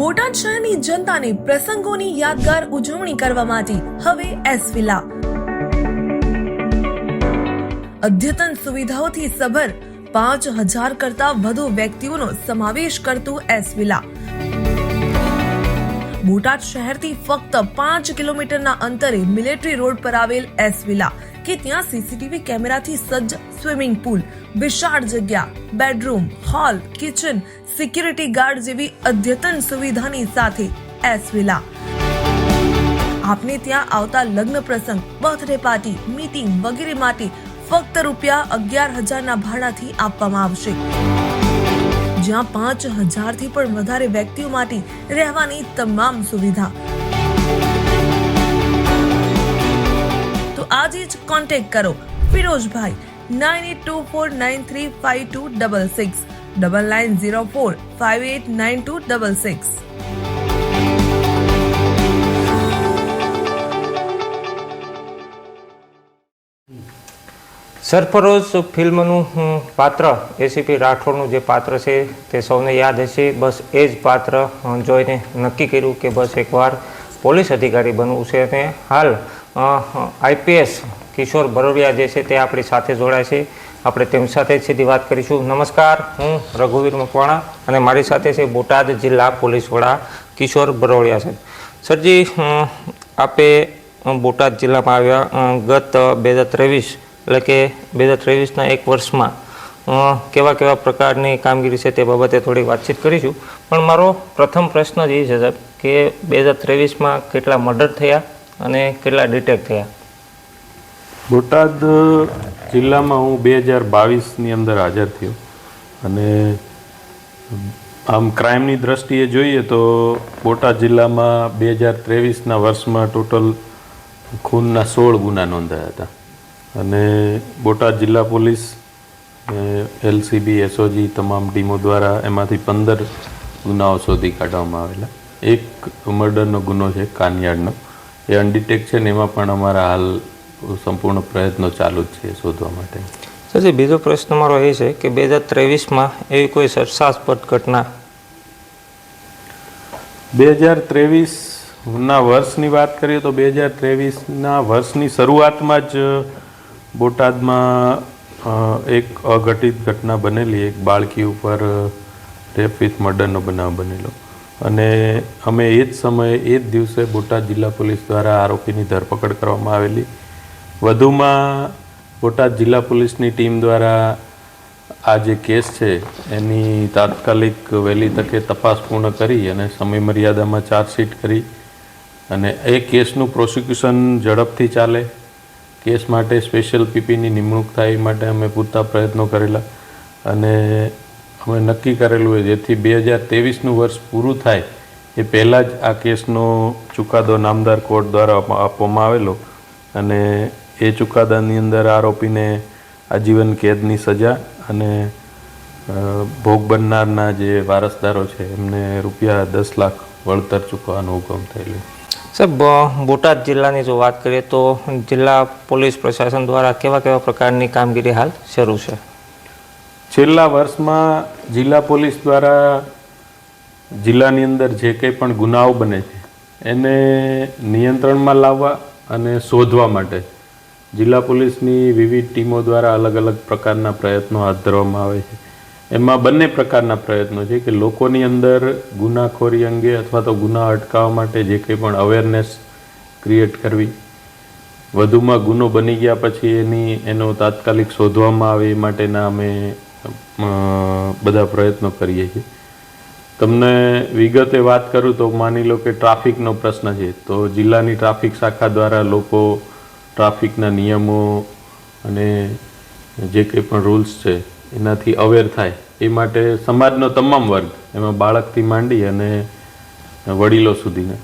બોટાદ શહેરની જનતાને પ્રસંગોની યાદગાર ઉજવણી કરવા માટે હવે એસ વિલા. અદ્યતન સુવિધાઓથી સભર પાંચ હજાર કરતા વધુ વ્યક્તિઓનો સમાવેશ કરતું એસ વિલા. બોટાદ શહેરથી ફક્ત પાંચ કિલોમીટરના અંતરે મિલિટરી રોડ પર આવેલ એસ વિલા. કે ત્યાં સીસીટીવી કેમેરાથી સજ્જ સ્વિમિંગ પુલ વિશાળ જગ્યા bedroom hall kitchen security guard જેવી અદ્યતન સુવિધાની સાથે એસ વિલા આપને ત્યાં આવતા લગ્ન પ્રસંગ બર્થડે પાર્ટી મીટિંગ વગેરે માટે ફક્ત રૂપિયા અગિયાર હજારના ભાડાથી આપવામાં આવશે જ્યાં પાંચ હજારથી પણ વધારે વ્યક્તિઓ માટે રહેવાની તમામ સુવિધા તો આજે જ કોન્ટેક્ટ કરો ફિરોજભાઈ nine eight two four nine three five two double six double nine zero four five eight nine two double six Sarfarosh ફિલ્મનું પાત્ર એસીપી રાઠોડનું જે પાત્ર છે તે સૌને યાદ હશે. બસ એ જ પાત્ર જોઈને નક્કી કર્યું કે બસ એકવાર પોલીસ અધિકારી બનવું છે અને હાલ આઈપીએસ કિશોર બરોડિયા જે છે તે આપણી સાથે જોડાય છે. આપણે તેમની સાથે સીધી વાત કરીશું. નમસ્કાર, હું રઘુવીર મકવાણા અને મારી સાથે છે બોટાદ જિલ્લા પોલીસ વડા કિશોર બરોડિયા છે સરજી આપે બોટાદ જિલ્લામાં આવ્યા ગત બે હજાર ત્રેવીસ એટલે કે બે હજાર ત્રેવીસના એક વર્ષમાં કેવા કેવા પ્રકારની કામગીરી છે તે બાબતે થોડી વાતચીત કરીશું. પણ મારો પ્રથમ પ્રશ્ન જ એ છે સાહેબ કે બે હજાર ત્રેવીસમાં કેટલા મર્ડર થયા? અને કેટલા ડિટેક્ટ થયા? બોટાદ જિલ્લામાં હું બે હજાર બાવીસની અંદર હાજર થયો. અને આમ ક્રાઇમની દ્રષ્ટિએ જોઈએ તો બોટાદ જિલ્લામાં બે હજાર ત્રેવીસના વર્ષમાં ટોટલ ખૂનના સોળ ગુના નોંધાયા હતા. અને બોટાદ જિલ્લા પોલીસ એલસીબી એસઓજી તમામ ટીમો દ્વારા એમાંથી પંદર ગુનાઓ શોધી કાઢવામાં આવેલા. એક મર્ડરનો ગુનો છે કાનિયાડનો. એ અનડિટેક છે ને એમાં પણ અમારા હાલ સંપૂર્ણ પ્રયત્નો ચાલુ જ છે શોધવા માટે. સરજી બીજો પ્રશ્ન મારો એ છે કે બે હજાર ત્રેવીસમાં એવી કોઈ સરસાસ્પદ ઘટના બે હજાર ત્રેવીસના વર્ષની વાત કરીએ તો બે હજાર ત્રેવીસના વર્ષની શરૂઆતમાં જ બોટાદમાં એક અઘટિત ઘટના બનેલી. એક બાળકી ઉપર રેપ વિથ મર્ડરનો બનાવ બનેલો. અને અમે એ જ સમયે, એ જ દિવસે બોટાદ જિલ્લા પોલીસ દ્વારા આરોપીની ધરપકડ કરવામાં આવેલી. વધુમાં બોટાદ જિલ્લા પોલીસની ટીમ દ્વારા આ જે કેસ છે, એની તાત્કાલિક વહેલી તકે તપાસ પૂર્ણ કરી અને સમય મર્યાદામાં ચાર્જશીટ કરી અને એ કેસનું પ્રોસિક્યુશન ઝડપથી ચાલે. કેસ માટે સ્પેશિયલ પીપીની નિમણૂક થાય એ માટે અમે પૂરતા પ્રયત્નો કરેલા અને અમે નક્કી કરેલું હોય જેથી બે હજાર ત્રેવીસનું વર્ષ પૂરું થાય એ પહેલાં જ આ કેસનો ચુકાદો નામદાર કોર્ટ દ્વારા આપવામાં આવેલો અને એ ચુકાદાની અંદર આરોપીને આજીવન કેદની સજા અને ભોગ બનનારના જે વારસદારો છે, એમને રૂપિયા દસ લાખ વળતર ચૂકવવાનો હુકમ થયેલો. સાહેબ બોટાદ જિલ્લાની જો વાત કરીએ તો જિલ્લા પોલીસ પ્રશાસન દ્વારા કેવા કેવા પ્રકારની કામગીરી હાલ શરૂ છે? છેલ્લા વર્ષમાં જિલ્લા પોલીસ દ્વારા જિલ્લાની અંદર જે કંઈ પણ ગુનાઓ બને છે, એને નિયંત્રણમાં લાવવા અને શોધવા માટે જિલ્લા પોલીસની વિવિધ ટીમો દ્વારા અલગ અલગ પ્રકારના પ્રયત્નો હાથ ધરવામાં આવે છે. એમાં બંને પ્રકારના પ્રયત્નો છે કે લોકોની અંદર ગુનાખોરી અંગે અથવા તો ગુના અટકાવવા માટે જે કંઈ પણ અવેરનેસ ક્રિએટ કરવી, વધુમાં ગુનો બની ગયા પછી એની, એનો તાત્કાલિક શોધવામાં આવે એ માટેના અમે બધા પ્રયત્નો કરીએ છીએ. તમને વિગતે વાત કરું તો માની લો કે ટ્રાફિકનો પ્રશ્ન છે, તો જિલ્લાની ટ્રાફિક શાખા દ્વારા લોકો ટ્રાફિકના નિયમો અને જે કંઈ પણ રૂલ્સ છે, એનાથી અવેર થાય. એ માટે સમાજનો તમામ વર્ગ, એમાં બાળકથી માંડી અને વડીલો સુધીના,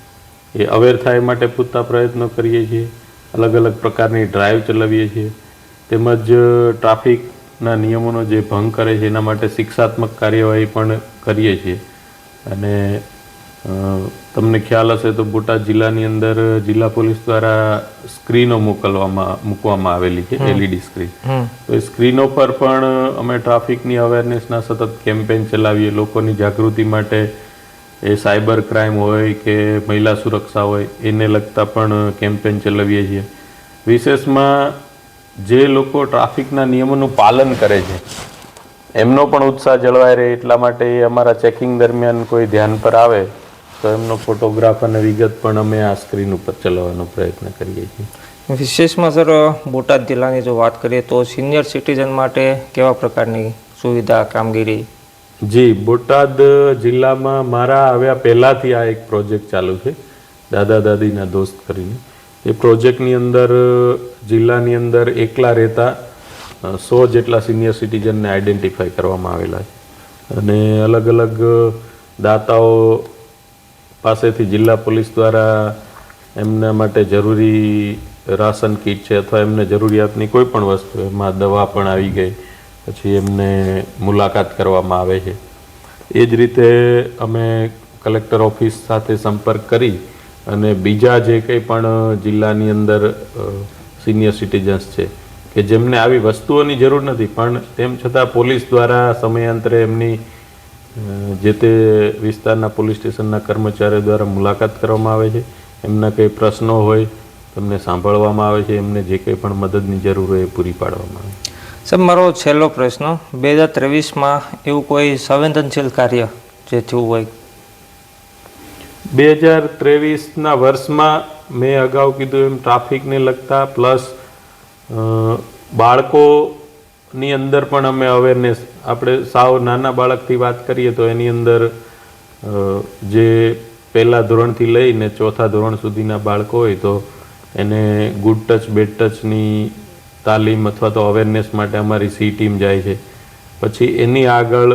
એ અવેર થાય માટે પૂરતા પ્રયત્નો કરીએ છીએ. અલગ અલગ પ્રકારની ડ્રાઈવ ચલાવીએ છીએ. તેમજ ટ્રાફિકના નિયમોનો જે ભંગ કરે છે એના માટે શિક્ષાત્મક કાર્યવાહી પણ કરીએ છીએ. અને તમને ખ્યાલ હશે તો બોટાદ જિલ્લાની અંદર જિલ્લા પોલીસ દ્વારા સ્ક્રીનો મોકલવામાં મૂકવામાં આવેલી છે એલઈડી સ્ક્રીન. તો એ સ્ક્રીનો પર પણ અમે ટ્રાફિકની અવેરનેસના સતત કેમ્પેન ચલાવીએ લોકોની જાગૃતિ માટે એ સાયબર ક્રાઇમ હોય કે મહિલા સુરક્ષા હોય એને લગતા પણ કેમ્પેન ચલાવીએ છીએ. વિશેષમાં જે લોકો ટ્રાફિકના નિયમોનું પાલન કરે છે એમનો પણ ઉત્સાહ જળવાઈ રહે એટલા માટે અમારા ચેકિંગ દરમિયાન કોઈ ધ્યાન પર આવે તો એમનો ફોટોગ્રાફ અને વિગત પણ અમે આ સ્ક્રીન ઉપર ચલાવવાનો પ્રયત્ન કરીએ છીએ. વિશેષમાં સર બોટાદ જિલ્લાની જો વાત કરીએ તો સિનિયર સિટીઝન માટે કેવા પ્રકારની સુવિધા કામગીરી? જી બોટાદ જિલ્લામાં મારા આવ્યા પહેલાંથી આ એક પ્રોજેક્ટ ચાલુ છે દાદા દાદીના દોસ્ત કરીને. એ પ્રોજેક્ટની અંદર, જિલ્લાની અંદર એકલા રહેતા સો જેટલા સિનિયર સિટીઝનને આઈડેન્ટિફાઈ કરવામાં આવેલા છે. અને અલગ અલગ દાતાઓ પાસેથી જિલ્લા પોલીસ દ્વારા એમના માટે જરૂરી રાશન કીટ છે અથવા એમને જરૂરિયાતની કોઈ પણ વસ્તુ, એમાં દવા પણ આવી ગઈ, પછી એમને મુલાકાત કરવામાં આવે છે. એ જ રીતે અમે કલેક્ટર ઓફિસ સાથે સંપર્ક કરી અને બીજા જે કંઈ પણ જિલ્લાની અંદર સિનિયર સિટીઝન્સ છે, કે જેમને આવી વસ્તુઓની જરૂર નથી, પણ તેમ છતાં પોલીસ દ્વારા સમયાંતરે એમની જે તે વિસ્તારના પોલીસ સ્ટેશનના કર્મચારીઓ દ્વારા મુલાકાત કરવામાં આવે છે, એમના કંઈ પ્રશ્નો હોય, તેમને સાંભળવામાં આવે છે, એમને જે કંઈ પણ મદદની જરૂર હોય એ પૂરી પાડવામાં આવે. સર મારો છેલ્લો પ્રશ્ન, બે હજાર ત્રેવીસમાં એવું કોઈ સંવેદનશીલ કાર્ય જે થયું હોય બે હજાર ત્રેવીસના વર્ષમાં મેં અગાઉ કીધું એમ ટ્રાફિકને લગતા, પ્લસ બાળકોની અંદર પણ અમે અવેરનેસ આપણે સાવ નાના બાળકથી વાત કરીએ તો એની અંદર જે પહેલા ધોરણથી લઈને ચોથા ધોરણ સુધીના બાળકો હોય તો એને ગુડ ટચ બેડ ટચની તાલીમ અથવા તો અવેરનેસ માટે અમારી સી ટીમ જાય છે. પછી એની આગળ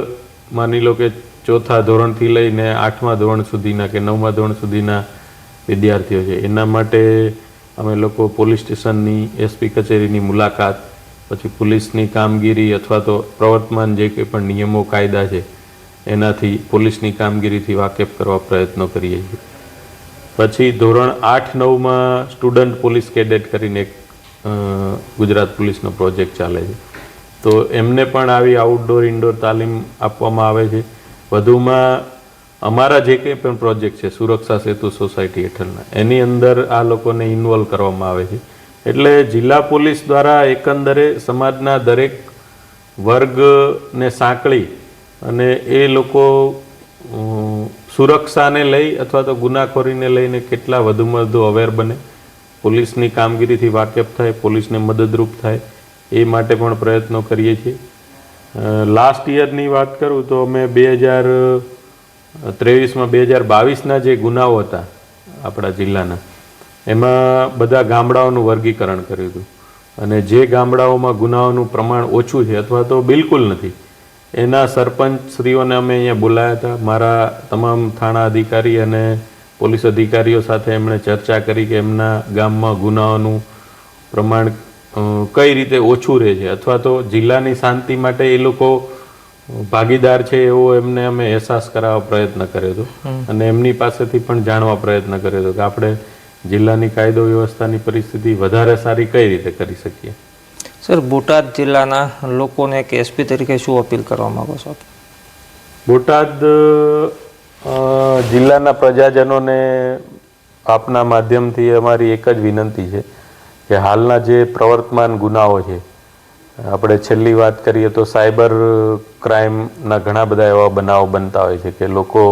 માની લો કે ચોથા ધોરણથી લઈને આઠમા ધોરણ સુધીના કે નવમા ધોરણ સુધીના વિદ્યાર્થીઓ છે. એના માટે અમે લોકો પોલીસ સ્ટેશનની, એસપી કચેરીની મુલાકાત, પછી પોલીસની કામગીરી અથવા તો પ્રવર્તમાન જે કંઈ પણ નિયમો, કાયદા છે, એનાથી પોલીસની કામગીરીથી વાકેફ કરવા પ્રયત્નો કરીએ છીએ. પછી ધોરણ આઠ નવમાં સ્ટુડન્ટ પોલીસ કેડેટ કરીને એક ગુજરાત પોલીસનો પ્રોજેક્ટ ચાલે છે. તો એમને પણ આવી આઉટડોર ઇન્ડોર તાલીમ આપવામાં આવે છે. વધુમાં અમારા જે કંઈ પણ પ્રોજેક્ટ છે, સુરક્ષા સેતુ સોસાયટી હેઠળના, એની અંદર આ લોકોને ઇન્વોલ્વ કરવામાં આવે છે. એટલે જિલ્લા પોલીસ દ્વારા એકંદરે સમાજના દરેક વર્ગને સાંકળી અને એ લોકો સુરક્ષાને લઈ અથવા તો ગુનાખોરીને લઈને કેટલા વધુમાં વધુ અવેર બને. પોલીસની કામગીરીથી વાકેફ થાય, પોલીસને મદદરૂપ થાય, એ માટે પણ પ્રયત્નો કરીએ છીએ. લાસ્ટ યરની વાત કરું તો અમે બે હજાર ત્રેવીસમાં બે હજાર બાવીસના જે ગુનાઓ હતા આપણા જિલ્લાના, એમાં બધા ગામડાઓનું વર્ગીકરણ કર્યું હતું. અને જે ગામડાઓમાં ગુનાઓનું પ્રમાણ ઓછું છે અથવા તો બિલકુલ નથી, એના સરપંચ શ્રીઓને અમે અહીંયા બોલાયા હતા. મારા તમામ થાણા અધિકારી અને પોલીસ અધિકારીઓ સાથે એમણે ચર્ચા કરી કે એમના ગામમાં ગુનાઓનું પ્રમાણ કઈ રીતે ઓછું રહે છે? અથવા તો જિલ્લાની શાંતિ માટે એ લોકો ભાગીદાર છે એવો એમને અમે અહેસાસ કરાવવા પ્રયત્ન કર્યો હતો. અને એમની પાસેથી પણ જાણવા પ્રયત્ન કર્યો હતો કે આપણે જિલ્લાની કાયદો વ્યવસ્થાની પરિસ્થિતિ વધારે સારી કઈ રીતે કરી શકીએ? સર બોટાદ જિલ્લાના લોકોને એક એસપી તરીકે શું અપીલ કરવા માંગો છો બોટાદ જિલ્લાના પ્રજાજનોને આપના માધ્યમથી અમારી એક જ વિનંતી છે કે હાલના જે પ્રવર્તમાન ગુનાઓ છે, આપણે છેલ્લી વાત કરીએ તો સાયબર ક્રાઇમના ઘણા બધા એવા બનાવો બનતા હોય છે કે લોકો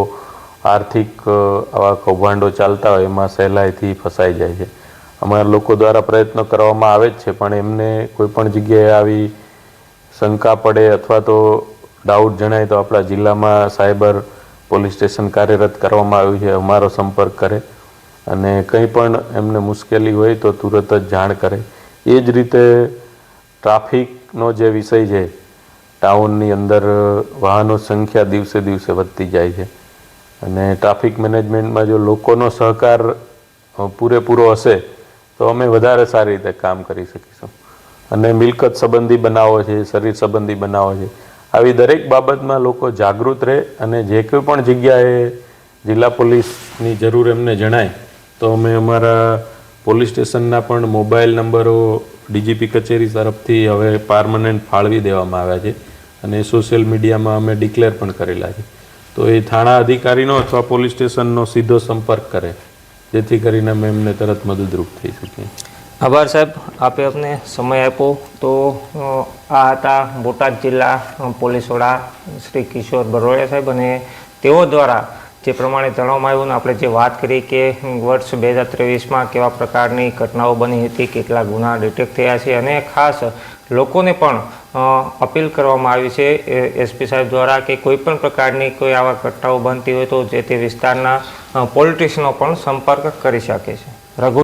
આર્થિક આવા કૌભાંડો ચાલતા હોય, એમાં સહેલાઈથી ફસાઈ જાય છે. અમારા લોકો દ્વારા પ્રયત્નો કરવામાં આવે જ છે, પણ એમને કોઈ પણ જગ્યાએ આવી શંકા પડે અથવા તો ડાઉટ જણાય તો આપણા જિલ્લામાં સાયબર પોલીસ સ્ટેશન કાર્યરત કરવામાં આવ્યું છે, અમારો સંપર્ક કરે. અને કંઈ પણ એમને મુશ્કેલી હોય તો તુરત જ જાણ કરે. એ જ રીતે ટ્રાફિકનો જે વિષય છે, ટાઉનની અંદર વાહનો સંખ્યા દિવસે દિવસે વધતી જાય છે. અને ટ્રાફિક મેનેજમેન્ટમાં જો લોકોનો સહકાર પૂરેપૂરો હશે, તો અમે વધારે સારી રીતે કામ કરી શકીશું. અને મિલકત સંબંધી બનાવો છે, શરીર સંબંધી બનાવો છે, આવી દરેક બાબતમાં લોકો જાગૃત રહે અને જે કોઈ પણ જગ્યાએ જિલ્લા પોલીસની જરૂર એમને જણાય તો અમે અમારા પોલીસ સ્ટેશનના પણ મોબાઈલ નંબરો ડીજીપી કચેરી તરફથી હવે પાર્મનન્ટ ફાળવી દેવામાં આવ્યા છે અને સોશિયલ મીડિયામાં અમે ડિક્લેર પણ કરેલા છે. તો એ થાણા અધિકારીનો અથવા પોલીસ સ્ટેશનનો સીધો સંપર્ક કરે, જેથી કરીને અમે એમને તરત મદદરૂપ થઈ શકીએ. આભાર સાહેબ, આપે અમને સમય આપ્યો. તો આ હતા બોટાદ જિલ્લા પોલીસ વડા શ્રી કિશોર બરોડિયા સાહેબ અને તેઓ દ્વારા જે પ્રમાણે જણાવવામાં આવ્યું આપણે જે વાત કરી કે વર્ષ બે હજાર ત્રેવીસમાં કેવા પ્રકારની ઘટનાઓ બની હતી, કેટલા ગુના ડિટેક્ટ થયા છે અને ખાસ લોકોને પણ અપીલ કરવામાં આવી છે એસપી સાહેબ દ્વારા કે કોઈ પણ પ્રકારની કોઈ આવા ઘટનાઓ બનતી હોય તો જે તે વિસ્તારના પોલિટિશનો પણ સંપર્ક કરી શકે છે. રઘુ